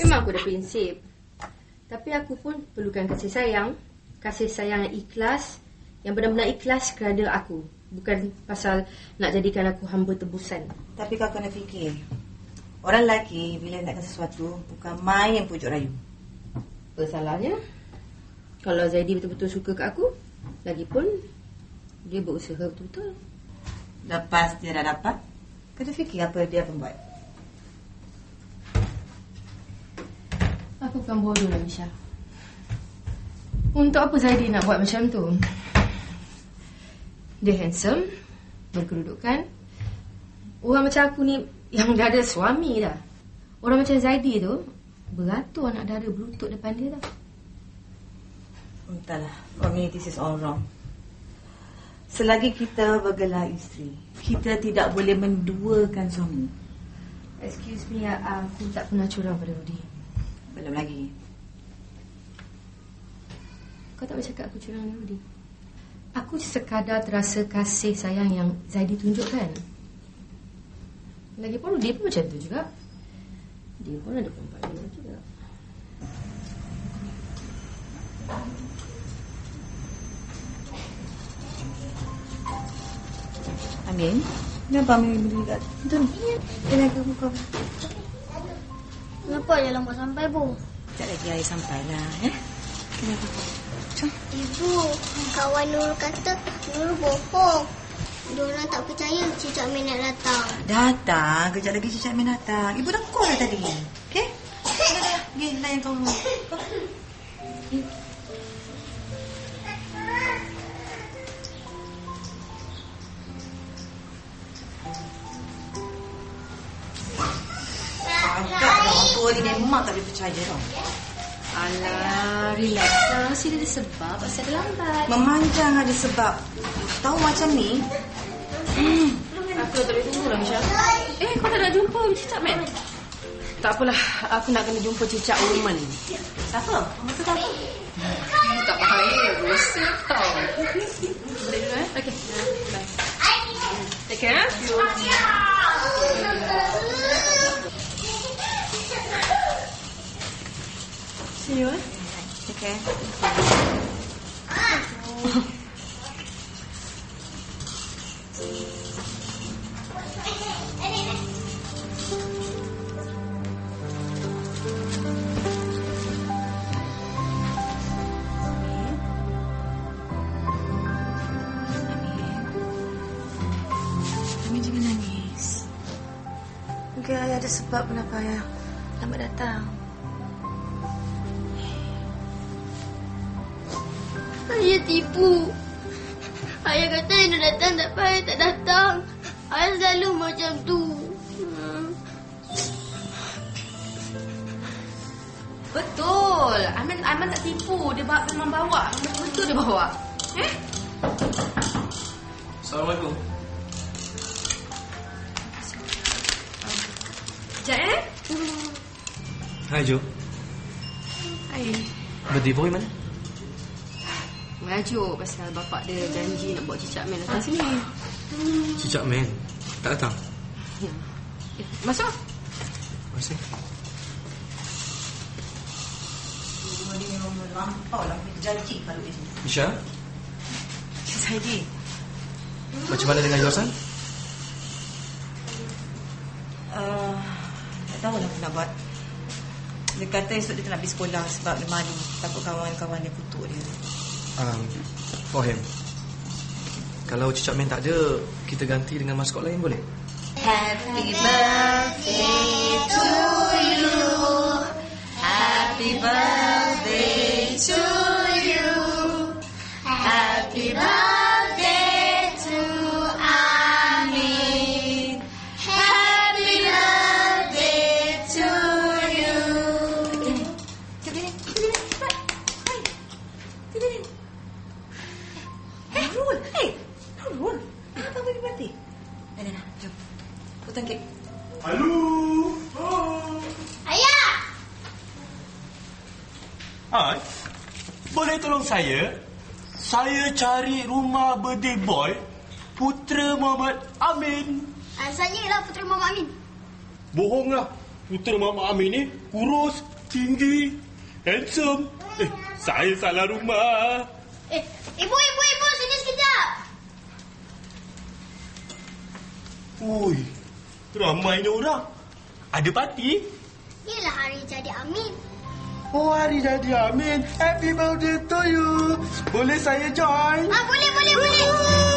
Memang aku ada prinsip. Tapi aku pun perlukan kasih sayang. Kasih sayang yang ikhlas. Yang benar-benar ikhlas kerana aku. Bukan pasal nak jadikan aku hamba tebusan. Tapi kau kena fikir. Orang lelaki bila nakkan sesuatu bukan main pujuk rayu. Apa salahnya? Kalau Zaidi betul-betul suka kat aku, lagipun dia berusaha betul-betul. Lepas dia dah dapat, kena fikir apa dia akan buat. Aku bukan bodoh lah, Misha. Untuk apa Zaidi nak buat macam tu? Dia handsome, berkedudukan. Orang macam aku ni yang dah ada suami dah. Orang macam Zaidi tu, beratur anak dara berlutut depan dia dah. Entahlah, for me this is all wrong. Selagi kita bergelar isteri, kita tidak boleh menduakan suami. Excuse me, ya, aku tak pernah curang pada Rudi. Belum lagi. Kau tak boleh cakap aku curang dengan. Aku sekadar terasa kasih sayang yang Zaidi tunjukkan. Lagipun Rudi pun macam tu juga. Dia pun ada perempuan dia juga. Amin, kenapa Amin berdiri kat situ ni? Kena ke muka. Kenapa dia lambat sampai, Bu? Sekejap lagi air sampai lah. Eh? Ke Jom. Ibu, kawan Nurul kata Nurul bohong. Diorang tak percaya Cicak Min nak datang. Datang, kejap lagi Cicak Min datang. Ibu dah call dah tadi. Okey? Dah, dah, dah. Pergi layan kau dulu. Agak tua ni memang tak boleh percaya tau. Alah, relax lah. Mesti ada sebab. Pasal dia lambat. Memanjang ada sebab. Tahu macam ni, Aku tak boleh tunggu lah, Misha. Eh, kau tak nak jumpa Cicak Man? Tak apalah. Aku nak kena jumpa Cicak Woman. siapa? Masa tak apa? Tak bahaya. Rosa tau. Boleh dulu, eh? Okay. Bye. Take care. See you, Okay. Amin jangan nangis. Mungkin ayah ada sebab kenapa ayah lambat datang. Ayah tipu. Ayah kata yang nak datang tak payah tak datang. Ayah selalu macam tu. Hmm. Betul. Amin Amin tak tipu. Dia bawa, memang bawa. Betul dia bawa. Eh? Assalamualaikum. Sekejap, eh? Hai Jo. Hai. Birthday boy mana? Merajuk pasal bapak dia janji nak bawa cicak man datang sini. Cicak man. Tak datang. Ya. Eh, masuk. Rumah ni memang melampau lah. Janji kalau di sini. Isha, Saidi. macam mana dengan Yosan? Uh, tak tahu lah apa nak buat. Dia kata esok dia tak nak pergi sekolah sebab dia malu. Takut kawan-kawan dia kutuk dia. Um, Fahim. Kalau Cicak Man tak ada, kita ganti dengan maskot lain boleh? Happy birthday to you. Happy birthday to you. Happy birthday Hai. Boleh tolong saya? Saya cari rumah birthday boy Putra Muhammad Amin. Ah, saya lah Puteri Muhammad Amin. Bohonglah. putera Mama Amin ni kurus, tinggi, handsome. Eh, saya salah rumah. Eh, ibu, ibu, ibu, sini sekejap. Ui, ramainya orang. Ada parti? Oh, hari jadi Amin. Happy birthday to you. Boleh saya join? Ah, boleh, boleh, boleh.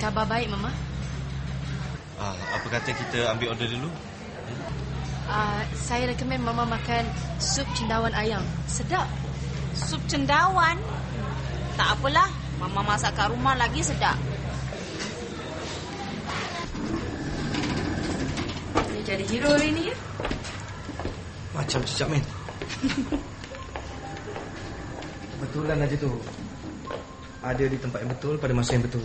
Kabar baik Mama. Ah, apa kata kita ambil order dulu? Uh, saya recommend Mama makan sup cendawan ayam. Sedap. Sup cendawan? Tak apalah. Mama masak kat rumah lagi sedap. Ni jadi hero hari ni ya. Macam cicak men. Betulan aja tu. Ada di tempat yang betul pada masa yang betul.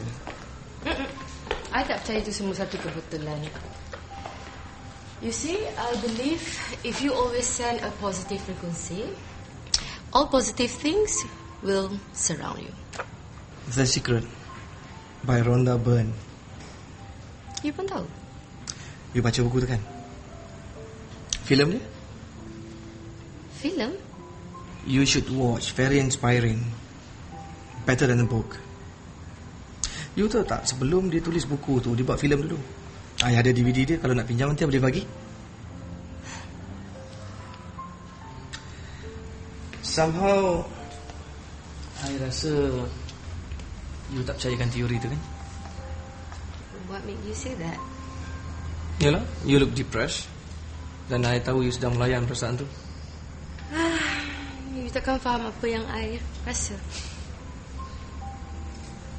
I tak percaya itu semua satu kebetulan. You see, I believe if you always send a positive frequency, all positive things will surround you. The Secret by Rhonda Byrne. You pun tahu. You baca buku tu kan? Filem dia? Filem? You should watch. Very inspiring. Better than the book. You tahu tak sebelum dia tulis buku tu dia buat filem dulu. Ah, ada DVD dia kalau nak pinjam nanti boleh bagi. Somehow I rasa you tak percayakan teori tu kan? What make you say that? Yalah, you look depressed. Dan I tahu you sedang melayan perasaan tu. You takkan faham apa yang I rasa.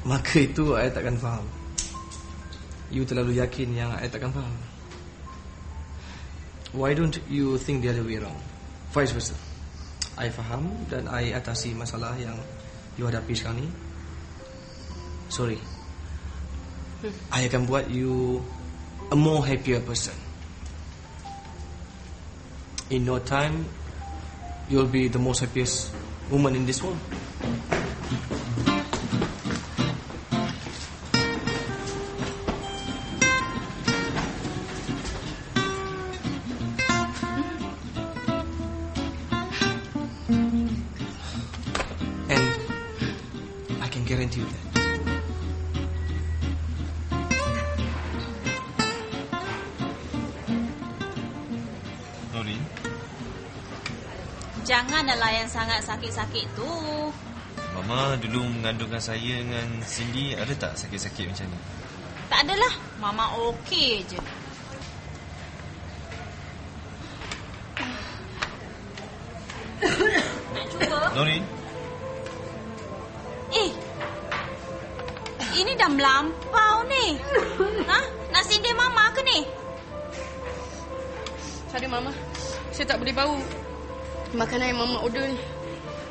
Maka itu I takkan faham. You terlalu yakin yang I takkan faham. Why don't you think the other way around? Vice versa. I faham dan I atasi masalah yang you hadapi sekarang ni. Sorry. I akan buat you a more happier person. In no time, you'll be the most happiest woman in this world. I can guarantee you that. Nurin, Jangan layan sangat sakit-sakit tu. Mama dulu mengandungkan saya dengan Cindy ada tak sakit-sakit macam ni? Tak adalah. Mama okey je. Nak cuba? Nurin, Ini dah melampau ni. Ha? Nak sindir mama ke ni? Sorry Mama. Saya tak boleh bau makanan yang Mama order ni.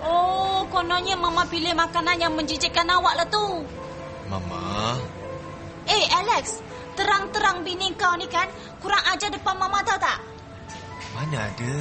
Oh, kononnya mama pilih makanan yang menjijikkan awak lah tu. Mama, Eh, Alex. Terang-terang bini kau ni kan kurang ajar depan mama tahu tak? mana ada?